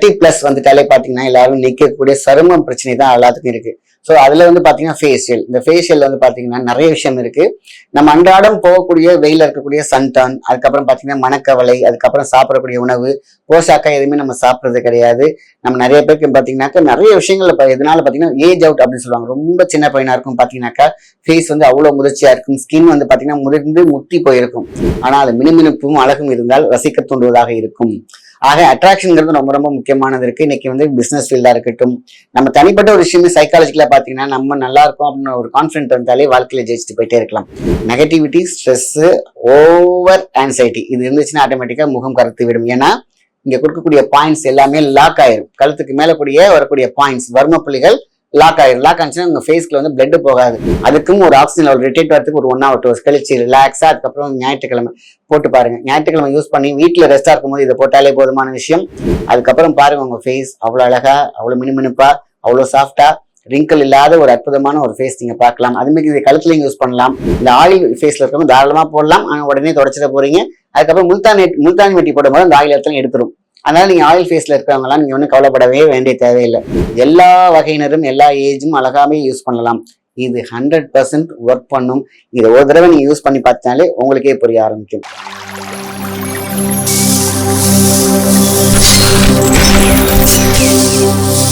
Thirty plus வந்துட்டாலே பாத்தீங்கன்னா எல்லாரும் நிற்கக்கூடிய சருமம் பிரச்சனை தான் எல்லாத்துக்கும் இருக்கு. ஸோ அதுல வந்து பாத்தீங்கன்னா ஃபேஷியல் இந்த ஃபேஷியல் வந்து பாத்தீங்கன்னா நிறைய விஷயம் இருக்கு. நம்ம அன்றாடம் போகக்கூடிய வெயில் இருக்கக்கூடிய சன்டான் அதுக்கப்புறம் பாத்தீங்கன்னா மணக்கவலை அதுக்கப்புறம் சாப்பிடக்கூடிய உணவு போஷாக்கா எதுவுமே நம்ம சாப்பிட்றது கிடையாது. நம்ம நிறைய பேருக்கு பாத்தீங்கன்னாக்கா நிறைய விஷயங்கள் இப்போ எதனால பாத்தீங்கன்னா ஏஜ் அவுட் அப்படின்னு சொல்லுவாங்க. ரொம்ப சின்ன பையனாக இருக்கும் பாத்தீங்கன்னாக்கா ஃபேஸ் வந்து அவ்வளவு முதிர்ச்சியாக இருக்கும். ஸ்கின் வந்து பாத்தீங்கன்னா முதிர்ந்து முத்தி போயிருக்கும். ஆனா அது மினுமினுப்பும் அழகும் இருந்தால் ரசிக்க தூண்டுவதாக இருக்கும். ஆக அட்ராக்ஷன்ங்கிறது ரொம்ப ரொம்ப முக்கியமானது இருக்கு. இன்னைக்கு வந்து பிசினஸ் ஃபீல்டா இருக்கட்டும் நம்ம தனிப்பட்ட ஒரு விஷயமே சைக்காலஜிக்கலா பாத்தீங்கன்னா நம்ம நல்லா இருக்கும் அப்படின்னு ஒரு கான்ஃபிடென்ட் வந்தாலே வாழ்க்கையில ஜெயிச்சுட்டு போயிட்டே இருக்கலாம். நெகட்டிவிட்டி ஸ்ட்ரெஸ் ஓவர் ஆன்சைட்டி இது இருந்துச்சுன்னா ஆட்டோமேட்டிக்கா முகம் கருத்து விடும். ஏன்னா இங்க கொடுக்கக்கூடிய பாயிண்ட்ஸ் எல்லாமே லாக் ஆயிரும். கழுத்துக்கு மேல கூடிய வரக்கூடிய பாயிண்ட்ஸ் வர்ம புள்ளிகள் லாக் ஆயிடும் லாக் ஆனிச்சுன்னா உங்க ஃபேஸ்க்கு வந்து பிளட் போகாது. அதுக்கும் ஒரு ஆக்சிஜன் லெவல் ரிட்டேட் வரதுக்கு ஒரு ஒன் ஹவர் டூ கழிச்சு ரிலாக்ஸா அதுக்கப்புறம் ஞாயிற்றுக்கிழமை போட்டு பாருங்க. ஞாயிற்றுக்கிழமை யூஸ் பண்ணி வீட்டில் ரெஸ்டா இருக்கும்போது இதை போட்டாலே போதுமான விஷயம். அதுக்கப்புறம் பாருங்க உங்க ஃபேஸ் அவ்வளோ அழகா அவ்வளோ மினுமினுப்பா அவ்வளோ சாஃப்டா ரிங்கிள் இல்லாத ஒரு அற்புதமான ஒரு ஃபேஸ் நீங்க பார்க்கலாம். அதுமாதிரி இதை கழுத்துலையும் யூஸ் பண்ணலாம். இந்த ஆயில் ஃபேஸ்ல இருக்கவங்க தாராளமா போடலாம். ஆனால் உடனே தொடச்சிட போறீங்க. அதுக்கப்புறம் முல்தானி முல்தானி வெட்டி போடும்போது அந்த ஆயில் இடத்துல எடுத்துரும். அதனால நீங்க ஆயில் ஃபேஸ்ல இருக்கிறவங்கலாம் நீங்க ஒன்றும் கவலைப்படவே வேண்டிய தேவையில்லை. எல்லா வகையினரும் எல்லா ஏஜும் அழகாவே யூஸ் பண்ணலாம். இது ஹண்ட்ரட் பர்சன்ட் ஒர்க் பண்ணும். இதை ஒரு தடவை நீங்க யூஸ் பண்ணி பார்த்தாலே உங்களுக்கே புரிய ஆரம்பிக்கும். கொண்டிருப்பது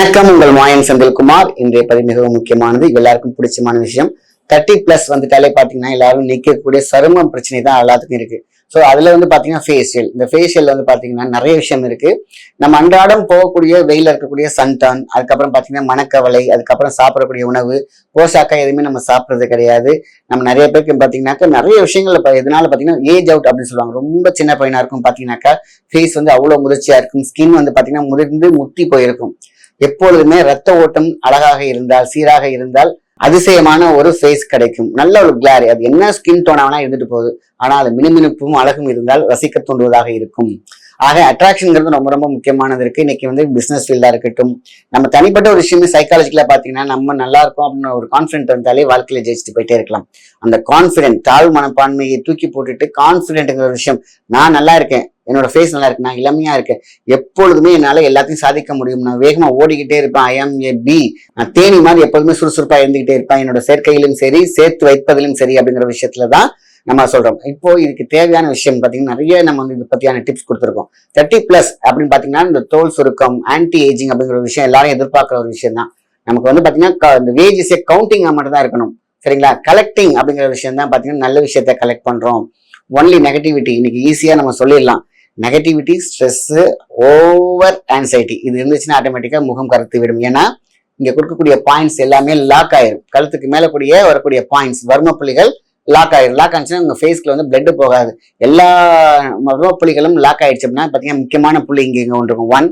வணக்கம் உங்கள் மாயன் செந்தில்குமார். இன்றைய பதிவு மிகவும் முக்கியமானது. எல்லாருக்கும் பிடிச்சமான விஷயம். தேர்ட்டி பிளஸ் வந்துட்டாலே பாத்தீங்கன்னா எல்லாரும் நிக்கக்கூடிய சருமம் பிரச்சனை தான் எல்லாத்துக்கும் இருக்கு. ஸோ அதுல வந்து பாத்தீங்கன்னா ஃபேஷியல் இந்த ஃபேஷியல் வந்து பாத்தீங்கன்னா நிறைய விஷயம் இருக்கு. நம்ம அன்றாடம் போகக்கூடிய வெயில இருக்கக்கூடிய சன்டான் அதுக்கப்புறம் பாத்தீங்கன்னா மணக்கவலை அதுக்கப்புறம் சாப்பிடக்கூடிய உணவு போஷாக்கா எதுவுமே நம்ம சாப்பிட்றது கிடையாது. நம்ம நிறைய பேருக்கு பாத்தீங்கன்னாக்கா நிறைய விஷயங்கள் இப்போ எதனால பாத்தீங்கன்னா ஏஜ் அவுட் அப்படின்னு சொல்லுவாங்க. ரொம்ப சின்ன பையனா இருக்கும் பாத்தீங்கன்னாக்கா ஃபேஸ் வந்து அவ்வளவு முதிர்ச்சியா இருக்கும். ஸ்கின் வந்து பாத்தீங்கன்னா முதிர்ந்து முத்தி போயிருக்கும். எப்பொழுதுமே ரத்த ஓட்டம் அழகாக இருந்தால் சீராக இருந்தால் அதிசயமான ஒரு ஃபேஸ் கிடைக்கும். நல்ல ஒரு கிளாரி அது என்ன ஸ்கின் டோனாவனா இருந்துட்டு போகுது. ஆனால் அது மினுமினுப்பும் அழகும் இருந்தால் ரசிக்க தூண்டுவதாக இருக்கும். ஆக அட்ராக்ஷன்ங்கிறது ரொம்ப ரொம்ப முக்கியமானது இருக்கு. இன்னைக்கு வந்து பிசினஸ் ஃபீல்டா இருக்கட்டும். நம்ம தனிப்பட்ட ஒரு விஷயமே சைக்காலஜிக்கலா பாத்தீங்கன்னா நம்ம நல்லா இருக்கும் அப்படின்னு ஒரு கான்ஃபிடென்ட் வந்தாலே வாழ்க்கையில ஜெயிச்சுட்டு போயிட்டே இருக்கலாம். அந்த கான்ஃபிடென்ட் தாழ்வு மனப்பான்மையை தூக்கி போட்டுட்டு கான்ஃபிடென்ட்டுங்கிற ஒரு விஷயம் நான் நல்லா இருக்கேன் என்னோட ஃபேஸ் நல்லா இருக்கு நான் இளமையா இருக்கேன். எப்பொழுதுமே என்னால் எல்லாத்தையும் சாதிக்க முடியும். நான் வேகமாக ஓடிக்கிட்டே இருப்பேன். ஐ ஆம் ஏ பி நான் தேனி மாதிரி எப்போதுமே சுறுசுறுப்பாக இருந்துகிட்டே இருப்பேன். என்னோட சேர்க்கையிலும் சரி சேர்த்து வைப்பதிலும் சரி அப்படிங்கிற விஷயத்துல தான் நம்ம சொல்றோம். இப்போ இதுக்கு தேவையான விஷயம் பார்த்தீங்கன்னா நிறைய நம்ம வந்து இது பத்தியான டிப்ஸ் கொடுத்துருக்கோம். தேர்ட்டி பிளஸ் அப்படின்னு பாத்தீங்கன்னா இந்த தோல் சுருக்கம் ஆன்டி ஏஜிங் அப்படிங்கிற ஒரு விஷயம் எல்லாரும் எதிர்பார்க்குற ஒரு விஷயம் தான். நமக்கு வந்து பார்த்தீங்கன்னா க- இந்த வேஜஸே கவுண்டிங் மட்டும் தான் இருக்கணும். சரிங்களா? கலெக்டிங் அப்படிங்கிற விஷயம் தான் பார்த்தீங்கன்னா நல்ல விஷயத்த கலெக்ட் பண்றோம். ஒன்லி நெகட்டிவிட்டி இன்னைக்கு ஈஸியாக நம்ம சொல்லிடலாம். நெகட்டிவிட்டி ஸ்ட்ரெஸ்ஸு ஓவர் ஆன்சைட்டி இது இருந்துச்சுன்னா ஆட்டோமேட்டிக்காக முகம் கருத்து விடும். ஏன்னா இங்கே கொடுக்கக்கூடிய பாயிண்ட்ஸ் எல்லாமே லாக் ஆயிரும். கழுத்துக்கு மேலே கூடிய வரக்கூடிய பாயிண்ட்ஸ் வர்ம புள்ளிகள் லாக் ஆயிரும். லாக் ஆனிச்சுன்னா உங்கள் ஃபேஸ்க்கில் வந்து பிளட்டு போகாது. எல்லா வர்ம புள்ளிகளும் லாக் ஆயிடுச்சு அப்படின்னா பார்த்தீங்கன்னா முக்கியமான புள்ளி இங்கே இங்கே ஒன்று இருக்கும். ஒன்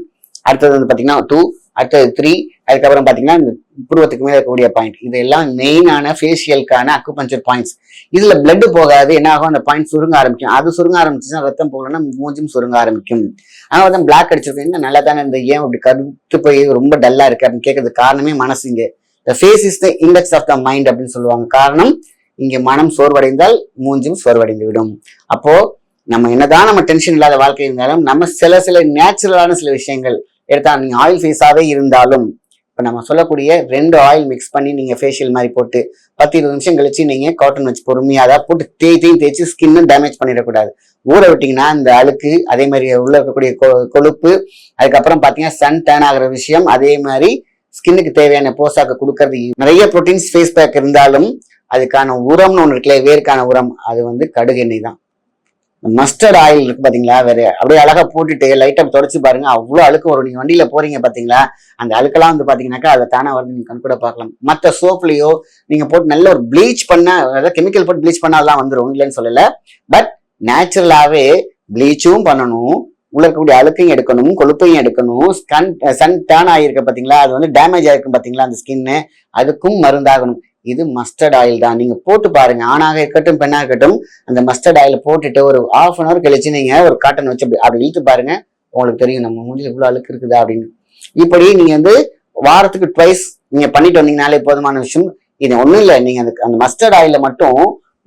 அடுத்தது வந்து பார்த்தீங்கன்னா டூ அடுத்தது த்ரீ அதுக்கப்புறம் பார்த்தீங்கன்னா இந்த புருவத்துக்கு மேலே இருக்கக்கூடிய பாயிண்ட் இதெல்லாம் மெயினான ஃபேஷியலுக்கான அக்குபஞ்சர் பாயிண்ட்ஸ் இதில் பிளட் போகாது என்ன ஆகும்? அந்த பாயிண்ட் சுருங்க ஆரம்பிக்கும். அது சுருங்க ஆரம்பிச்சுன்னா ரத்தம் போகலன்னா மூஞ்சும் சுருங்க ஆரம்பிக்கும். ஆனால் தான் பிளாக் அடிச்சிருக்கோம். இன்னும் நல்லா தானே இந்த ஏன் அப்படி கருத்து போய் ரொம்ப டல்லாக இருக்கு அப்படின்னு கேட்கறது காரணமே மனசு இங்கே. The face is the index of the mind அப்படின்னு சொல்லுவாங்க. காரணம் இங்கே மனம் சோர்வடைந்தால் மூஞ்சும் சோர்வடைந்து விடும் அப்போ நம்ம என்னதான் நம்ம டென்ஷன் இல்லாத வாழ்க்கை இருந்தாலும் நம்ம சில சில நேச்சுரலான சில விஷயங்கள் எடுத்தா நீங்க ஆயில் ஃபேஸாவே இருந்தாலும் இப்ப நம்ம சொல்லக்கூடிய ரெண்டு ஆயில் மிக்ஸ் பண்ணி நீங்க ஃபேஷியல் மாதிரி போட்டு பத்து இருபது நிமிஷம் கழிச்சு நீங்க காட்டன் வச்சு பொறுமையாக அதை போட்டு தேய் தேய் தேய்ச்சி ஸ்கின்னும் டேமேஜ் பண்ணிடக்கூடாது. ஊற விட்டீங்கன்னா இந்த அழுக்கு அதே மாதிரி உள்ள இருக்கக்கூடிய கொ- கொழுப்பு அதுக்கப்புறம் பாத்தீங்கன்னா சன் டேன் ஆகிற விஷயம் அதே மாதிரி ஸ்கின்னுக்கு தேவையான போசாக்கு கொடுக்கறது நிறைய ப்ரோட்டீன்ஸ் ஃபேஸ் பேக் இருந்தாலும் அதுக்கான உரம்னு ஒன்று இருக்குல்ல வேர்க்கான உரம் அது வந்து கடுகு எண்ணெய் தான். மஸ்டர்ட் ஆயில் இருக்கு பாத்தீங்களா? வேற அப்படியே அழகா போட்டுட்டு லைட்டாக தொடச்சு பாருங்க. அவ்வளோ அழுக்கு வரும். நீங்க வண்டியில போறீங்க பாத்தீங்களா? அந்த அழுக்கெல்லாம் வந்து பாத்தீங்கன்னாக்கா அதை தானே வருது. நீங்க கண் கூட பார்க்கலாம். மற்ற சோப்லயோ நீங்க போட்டு நல்ல ஒரு ப்ளீச் பண்ண அதாவது கெமிக்கல் போட்டு ப்ளீச் பண்ணா அதெல்லாம் இல்லைன்னு சொல்லல. பட் நேச்சுரலாவே ப்ளீச்சும் பண்ணணும். உள்ள இருக்கக்கூடிய அழுக்கையும் எடுக்கணும். கொழுப்பையும் எடுக்கணும். ஸ்கன் சன் டேன் ஆகியிருக்க பார்த்தீங்களா அது வந்து டேமேஜ் ஆகிருக்கும் பார்த்தீங்களா அந்த ஸ்கின்னு அதுக்கும் மருந்தாகணும். இது மஸ்டர்ட் ஆயில் தான். நீங்கள் போட்டு பாருங்க. ஆணாக இருக்கட்டும் பெண்ணாக இருக்கட்டும் அந்த மஸ்டர்ட் ஆயில் போட்டுட்டு ஒரு ஹாஃப் அன் அவர் கழிச்சு நீங்கள் ஒரு காட்டன் வச்சு அப்படி அப்படி இழுத்து பாருங்க. உங்களுக்கு தெரியும் நம்ம முடிஞ்சு இவ்வளோ அழுக்கு இருக்குதா அப்படின்னு. இப்படி நீங்கள் வந்து வாரத்துக்கு ட்வைஸ் நீங்கள் பண்ணிட்டு வந்தீங்கனாலே போதுமான விஷயம். இது ஒன்றும் இல்லை. நீங்கள் அந்த அந்த மஸ்டர்ட் ஆயில மட்டும்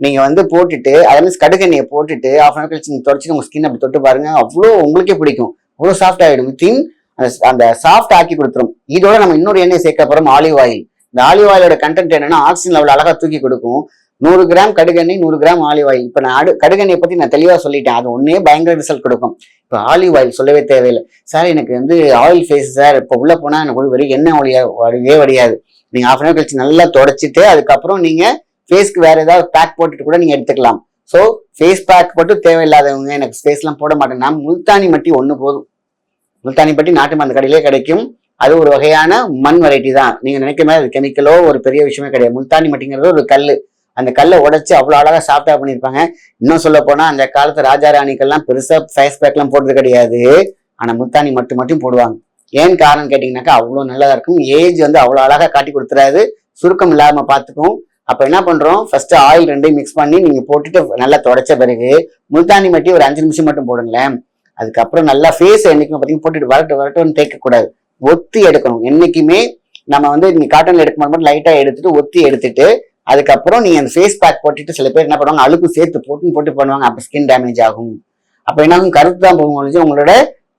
நீங்கள் வந்து போட்டுட்டு அதே மாதிரி கடுகெண்ணெயை போட்டுட்டு ஆஃப் அன் கழிச்சு நீங்கள் தொடச்சிட்டு உங்கள் ஸ்கின் அப்படி தொட்டு பாருங்க. அவ்வளோ உங்களுக்கே பிடிக்கும். அவ்வளோ சாஃப்ட் ஆகிடும் வித்தின் அந்த சாஃப்ட் ஆக்கி கொடுத்துரும். இதோட நம்ம இன்னொரு எண்ணெய் சேர்க்க போகிறோம் ஆலிவ் ஆயில் இந்த ஆலிவ் ஆயிலோட கண்டென்ட் என்னன்னா ஆக்சிஜன் லெவல் அழகா தூக்கி கொடுக்கும். நூறு கிராம் கடுகெண்ணெய் நூறு கிராம் ஆலிவ் ஆயில் இப்போ நான் அடு கடுகெண்ணெய் பத்தி நான் தெளிவா சொல்லிட்டேன். அது ஒன்றே பயங்கர ரிசல்ட் கொடுக்கும். இப்போ ஆலிவ் ஆயில் சொல்லவே தேவையில்லை. சார் எனக்கு வந்து ஆயில் ஃபேஸ் சார் இப்போ உள்ள போனா எனக்கு ஒரு வெறும் எண்ணெய் ஒளியா வடிவே வடியாது. நீங்க ஆஃப் அன் கழிச்சு நல்லா தொடச்சிட்டு அதுக்கப்புறம் நீங்க ஃபேஸ்க்கு வேற ஏதாவது பேக் போட்டுட்டு கூட நீங்க எடுத்துக்கலாம். ஸோ ஃபேஸ் பேக் போட்டு தேவையில்லாதவங்க எனக்கு ஃபேஸ்லாம் போட மாட்டேன். நான் முல்தானி மட்டி ஒன்று போதும். முல்தானி பட்டி நாட்டு மருந்து கடையிலே கிடைக்கும். அது ஒரு வகையான மண் வெரைட்டி தான். நீங்க நினைக்கிற மாதிரி அது கெமிக்கலோ ஒரு பெரிய விஷயமே கிடையாது. முல்தானி மட்டிங்கிறது ஒரு கல் அந்த கல்லை உடைச்சு அவ்வளோ அழகாக சாஃப்டா பண்ணியிருப்பாங்க இன்னும் சொல்ல போனால் அந்த காலத்து ராஜா ராணிக்கெல்லாம் பெருசாக ஃபேஸ் பேக்லாம் போட்டது கிடையாது. ஆனால் முல்தானி மட்டும் மட்டும் போடுவாங்க. ஏன் காரணம் கேட்டிங்கனாக்கா அவ்வளோ நல்லா இருக்கும். ஏஜ் வந்து அவ்வளோ அழகாக காட்டி கொடுத்துறாது. சுருக்கம் இல்லாமல் பார்த்துக்கும். அப்போ என்ன பண்ணுறோம் ஃபஸ்ட்டு ஆயில் ரெண்டையும் மிக்ஸ் பண்ணி நீங்கள் போட்டுட்டு நல்லா தொடச்ச பிறகு முல்தானி மட்டி ஒரு அஞ்சு நிமிஷம் மட்டும் போடுங்களேன். அதுக்கப்புறம் நல்லா ஃபேஸ் என்னைக்கும் பார்த்தீங்கன்னா போட்டுட்டு வரட்டு வரட்டும்னு தேய்க்க கூடாது. ஒத்தி எடுக்கணும். என்னைக்குமே நம்ம வந்து நீங்க காட்டன்ல எடுக்கும் மட்டும் லைட்டா எடுத்துட்டு ஒத்தி எடுத்துட்டு அதுக்கப்புறம் நீங்க அந்த ஃபேஸ் பேக் போட்டுட்டு சில பேர் என்ன பண்ணுவாங்க அழுக்கு சேர்த்து போட்டு போட்டு பண்ணுவாங்க. அப்ப ஸ்கின் டேமேஜ் ஆகும். அப்ப என்ன ஆகும்? கருத்து தான் போகும். உங்களோட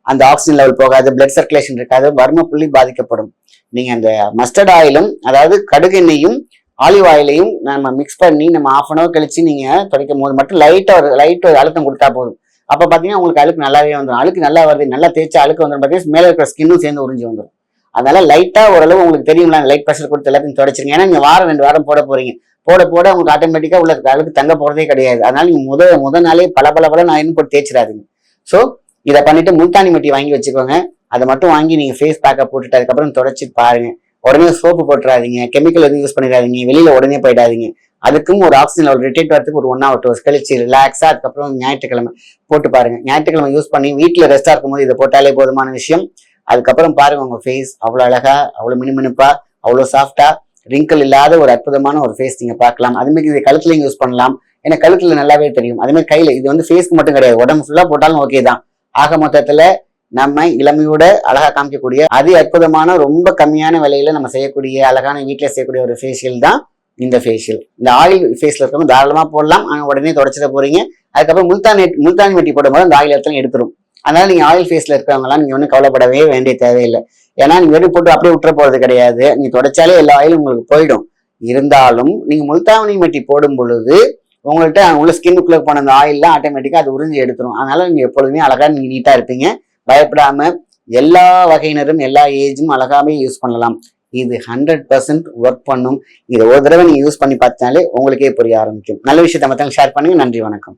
அந்த ஆக்சிஜன் லெவல் போகாது பிளட் சர்க்குலேஷன் இருக்காது வர்ம புள்ளி பாதிக்கப்படும். நீங்க அந்த மஸ்டர்ட் ஆயிலும் அதாவது கடுகு எண்ணெயும் ஆலிவ் ஆயிலையும் நம்ம மிக்ஸ் பண்ணி நம்ம ஆஃப் அன் அவர் கழிச்சு நீங்க துடைக்கும் போது மட்டும் லைட்டா ஒரு லைட் ஒரு அழுத்தம் கொடுத்தா போதும். அப்போ பார்த்தீங்கன்னா உங்களுக்கு அழுக்கு நல்லாவே வந்துடும் அழுக்கு நல்லா வருது நல்லா தேய்ச்சி அழுக்கு வந்துடும் பார்த்தீங்கன்னா மேலே இருக்கிற ஸ்கின்னும் சேர்ந்து உறிஞ்சி வந்துடும் அதனால லைட்டா ஓரளவு உங்களுக்கு தெரியும்ல லைட் ப்ரெஷர் கொடுத்து எல்லாத்தையும் தொடச்சிருங்க. ஏன்னா நீங்க வாரம் ரெண்டு வாரம் போட போறீங்க. போட போட உங்களுக்கு ஆட்டோமேட்டிக்கா உள்ள அழுக்கு தங்க போறதே கிடையாது. அதனால நீங்க முத முத நாளே பல பல பல நான் போட்டு தேய்ச்சிடாதீங்க. ஸோ இதை பண்ணிட்டு முல்தானி மட்டி வாங்கி வச்சுக்கோங்க. அதை மட்டும் வாங்கி நீங்க ஃபேஸ் பேக்கை போட்டுட்டு அதுக்கப்புறம் தொடச்சி பாருங்க. உடனே சோப்பு போட்டுறாதீங்க. கெமிக்கல் எதுவும் யூஸ் பண்ணிடாதீங்க. வெளியில உடனே போயிடாதீங்க. அதுக்கும் ஒரு ஆக்சிஜன் லெவல் ரிட்டேட் வரதுக்கு ஒரு ஒன் ஹவர் டூ ஹவர்ஸ் கழிச்சு ரிலாக்ஸா அதுக்கப்புறம் ஞாயிற்றுக்கிழமை போட்டு பாருங்க. ஞாயிற்றுக்கிழமை யூஸ் பண்ணி வீட்டில் ரெஸ்டா இருக்கும்போது இதை போட்டாலே போதுமான விஷயம். அதுக்கப்புறம் பாருங்க உங்க ஃபேஸ் அவ்வளோ அழகா அவ்வளோ மினுமினுப்பா அவ்வளோ சாஃப்டா ரிங்கிள் இல்லாத ஒரு அற்புதமான ஒரு ஃபேஸ் நீங்க பார்க்கலாம். அதுமாதிரி இதை கழுத்துலையும் யூஸ் பண்ணலாம். ஏன்னா கழுத்துல நல்லாவே தெரியும். அதுமாரி கையில இது வந்து ஃபேஸ்க்கு மட்டும் கிடையாது. உடம்பு ஃபுல்லா போட்டாலும் ஓகே தான். ஆக மொத்தத்துல நம்ம இளமையோட அழகா காமிக்கக்கூடிய அதி அற்புதமான ரொம்ப கம்மியான விலையில நம்ம செய்யக்கூடிய அழகான வீட்டில் செய்யக்கூடிய ஒரு ஃபேஷியல் தான் இந்த ஃபேஷியல் இந்த ஆயில் ஃபேஸ்ல இருக்கவங்க தாராளமா போடலாம். ஆனா உடனே தொடச்சிட போறீங்க. அதுக்கப்புறம் முல்தானி முல்தானி வெட்டி போடும்போது அந்த ஆயில் இடத்துல எடுத்துரும். அதனால நீங்கள் ஆயில் ஃபேஸ்ல இருக்கிறவங்கலாம் நீங்க ஒன்றும் கவலைப்படவே வேண்டிய தேவையில்லை. ஏன்னா நீங்க வெடி போட்டு அப்படியே விட்டுற போறது கிடையாது. நீங்கள் தொடச்சாலே எல்லா ஆயிலும் உங்களுக்கு போயிடும். இருந்தாலும் நீங்க முல்தானி மெட்டி போடும் பொழுது உங்கள்கிட்ட உள்ள ஸ்கின்னுக்குள்ளே போன அந்த ஆயில்லாம் ஆட்டோமேட்டிக்காக அது உறிஞ்சி எடுத்துரும். அதனால நீங்க எப்பொழுதுமே அழகா நீங்க நீட்டா இருப்பீங்க. பயப்படாம எல்லா வகையினரும் எல்லா ஏஜும் அழகாவே யூஸ் பண்ணலாம். இது ஹண்ட்ரட் பர்சன்ட் ஒர்க் பண்ணும். இதை ஒரு தடவை நீங்க யூஸ் பண்ணி பார்த்தாலே உங்களுக்கே புரிய ஆரம்பிக்கும். நல்ல விஷயத்தை மத்தவங்க ஷேர் பண்ணுங்க. நன்றி வணக்கம்.